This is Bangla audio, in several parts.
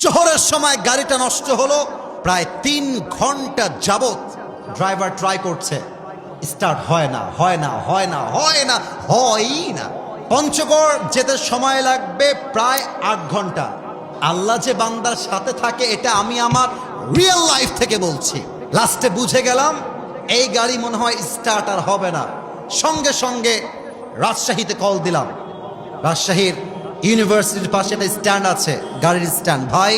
জোহরের সময় গাড়িটা নষ্ট হলো। প্রায় তিন ঘণ্টা যাবত ড্রাইভার ট্রাই করছে। স্টার্ট হয় না হয় না হয় না হয় না হয়ই না। পঞ্চগড় যেতে সময় লাগবে প্রায় আট ঘণ্টা। আল্লাহ যে বান্দার সাথে থাকে, এটা আমি আমার রিয়েল লাইফ থেকে বলছি। লাস্টে বুঝে গেলাম, এই গাড়ি মনে হয় স্টার্ট আর হবে না। সঙ্গে সঙ্গে রাজশাহীতে কল দিলাম। রাজশাহীর ইউনিভার্সিটির পাশে একটা স্ট্যান্ড আছে, গাড়ির স্ট্যান্ড ভাই,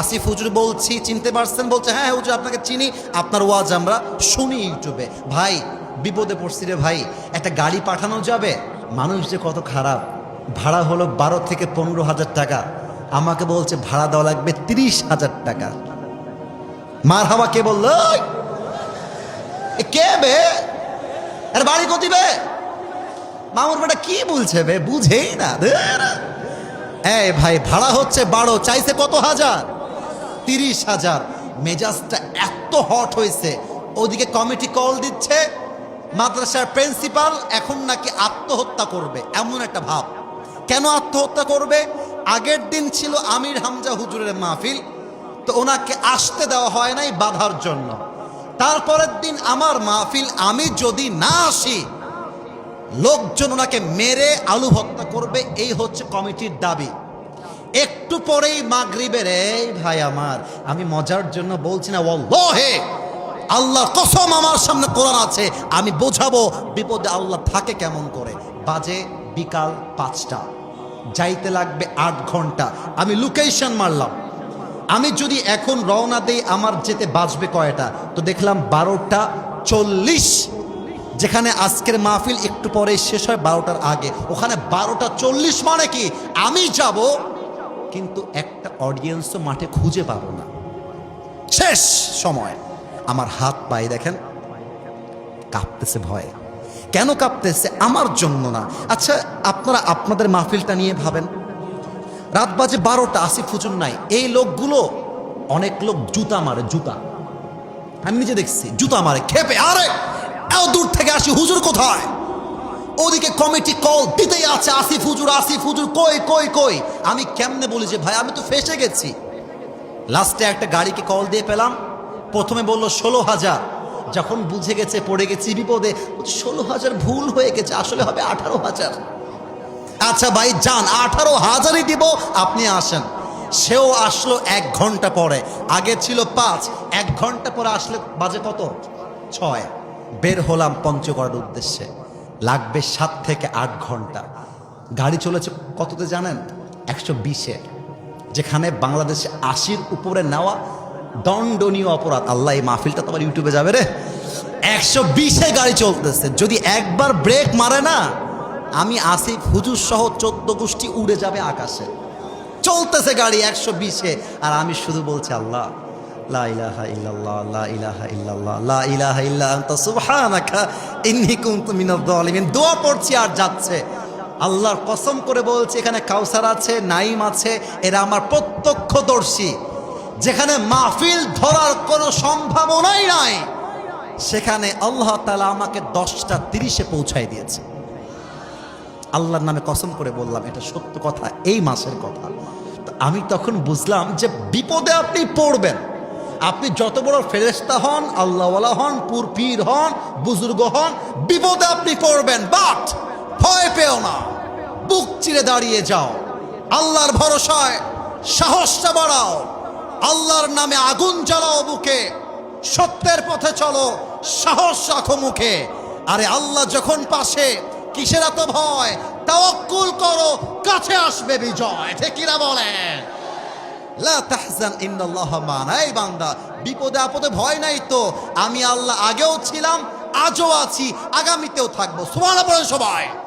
আসিফ হুজুর বলছি, চিনতে পারছেন? বলছে হ্যাঁ হুজুর, আপনাকে চিনি, আপনার ওয়াজ আমরা শুনি ইউটিউবে। ভাই, বিপদে পড়ছি রে ভাই। একটা গাড়ি পাঠানো যাবে? মানুষ যে কত খারাপ। ভাড়া হলো বারো থেকে পনেরো হাজার টাকা। আমাকে বলছে, ভাড়া দেওয়া লাগবে তিরিশ হাজার টাকা। মার হাওয়া কে বলল কে বে? বাড়ি কতিবে মামুর বেটা কি বলছে বে? বুঝেই না। এই ভাই, ভাড়া হচ্ছে বারো, চাইছে কত হাজার? তিরিশ হাজার। মেজাজটা এত হট হয়েছে ওদিকে কমিটি কল দিচ্ছে, মাদ্রাসার প্রিন্সিপাল এখন নাকি আত্মহত্যা করবে, এমন একটা ভাব। কেন আত্মহত্যা করবে? আগের দিন ছিল আমির হামজা হুজুরের মাহফিল, তো ওনাকে আসতে দেওয়া হয় নাই বাধার জন্য। তারপরের দিন আমার মাহফিল আমি যদি না আসি লোকজন ওনাকে মেরে আলু হত্যা করবে, এই হচ্ছে কমিটির দাবি। একটু পরেই মাগরিবের, এই ভাই আমার, আমি মজার জন্য বলছি না, ওয়াল্লাহে, আল্লাহ কসম আমার সামনে কোরআন আছে, আমি বোঝাবো বিপদে আল্লাহ থাকে কেমন করে। বাজে বিকাল পাঁচটা, যাইতে লাগবে আট ঘণ্টা। আমি লোকেশন মারলাম। আমি যদি এখন রওনা দেই, আমার যেতে বাজবে কয়টা? তো দেখলাম বারোটা চল্লিশ। যেখানে আজকের মাহফিল একটু পরে শেষ হয়, বারোটার আগে। ওখানে বারোটা চল্লিশ মানে কি? আমি যাব, কিন্তু একটা অডিয়েন্সও মাঠে খুঁজে পাবো না। শেষ সময়। আমার হাত পায়ে দেখেন, কাঁপতেছে ভয়ে। কেন কাঁপতেছে? আমার জন্য না। আচ্ছা আপনারা আপনাদের মাহফিলটা নিয়ে ভাবেন। রাত বাজে বারোটা আসিফ হুজুর নাই। এই লোকগুলো, অনেক লোক জুতা মারে, জুতা। আমি নিজে দেখছি, জুতা মারে, খেপে, আরে! এত দূর থেকে আসি, হুজুর কোথায়? ওদিকে কমিটি কল দিতেই আছে, আসিফ হুজুর আসিফ হুজুর, কই কই কই? আমি কেমনে বলি যে, ভাই, আমি তো ফেসে গেছি। লাস্টে একটা গাড়িকে কল দিয়ে পেলাম। প্রথমে বলল, ষোলো হাজার। যখন বুঝে গেছে, পড়ে গেছি বিপদে, ষোলো হাজার ভুল হয়ে গেছে, আসলে হবে আঠারো হাজার। আচ্ছা ভাই, যান, আঠারো হাজারই দিব, আপনি আসেন। সেও আসলো এক ঘণ্টা পরে। আগে ছিল পাঁচ, এক ঘণ্টা পরে আসলে বাজে কত? ছয়। বের হলাম পঞ্চগড়ের উদ্দেশ্যে। লাগবে সাত থেকে আট ঘণ্টা। গাড়ি চলেছে কততে জানেন? একশো বিশে যেখানে বাংলাদেশে আশির উপরে নেওয়া দণ্ডনীয় অপরাধ। আল্লাহ, এই মাহফিলটা তোমার ইউটিউবে যাবে রে। একশো বিশে গাড়ি চলতেছে। যদি একবার ব্রেক মারে না, আমি আসিফ, হুজুর সহ চোদ্দ গোষ্ঠী উড়ে যাবে আকাশে। চলতেছে গাড়ি একশো বিশে। আর আমি শুধু বলছি, আল্লাহ লা ইলাহা ইল্লাল্লাহ, লা ইলাহা ইল্লাল্লাহ, লা ইলাহা ইল্লা আনতা, সুবহানাকা, ইন্নী কুনতু মিনাজ জালিমিন দোয়া পড়ছি আর যাচ্ছে। আল্লাহর কসম করে বলছি, এখানে কাউসার আছে নাইম আছে, এরা আমার প্রত্যক্ষদর্শী। যেখানে মাহফিল ধরার কোনো সম্ভাবনাই নাই। সেখানে আল্লাহ তাআলা আমাকে দশটা তিরিশে পৌঁছায় দিয়েছে। আল্লাহর নামে কসম করে বললাম, এটা সত্য কথা, এই মাসের কথা। আমি তখন বুঝলাম যে বিপদে আপনি পড়বেন। আপনি যত বড় ফেরেস্তা হন, আল্লাহওয়ালা হন পুরপীর হন, বুজুর্গ হন, বিপদে আপনি পড়বেন বাট ভয় পেও না। বুক চিরে দাঁড়িয়ে যাও। আল্লাহর ভরসায় সাহসটা বাড়াও। আল্লাহর নামে আগুন জ্বালাও বুকে। সত্যের পথে চলো, সাহস রাখো মুখে। আরে আল্লাহ যখন পাশে, কিসের এত ভয়? তাওয়াক্কুল করো, কাছে আসবে বিজয়। ঠিক কিনা বলেন? লা বিপদে আপদে ভয় নাই তো। আমি আল্লাহ আগেও ছিলাম, আজও আছি, আগামীতেও থাকব। সবাই।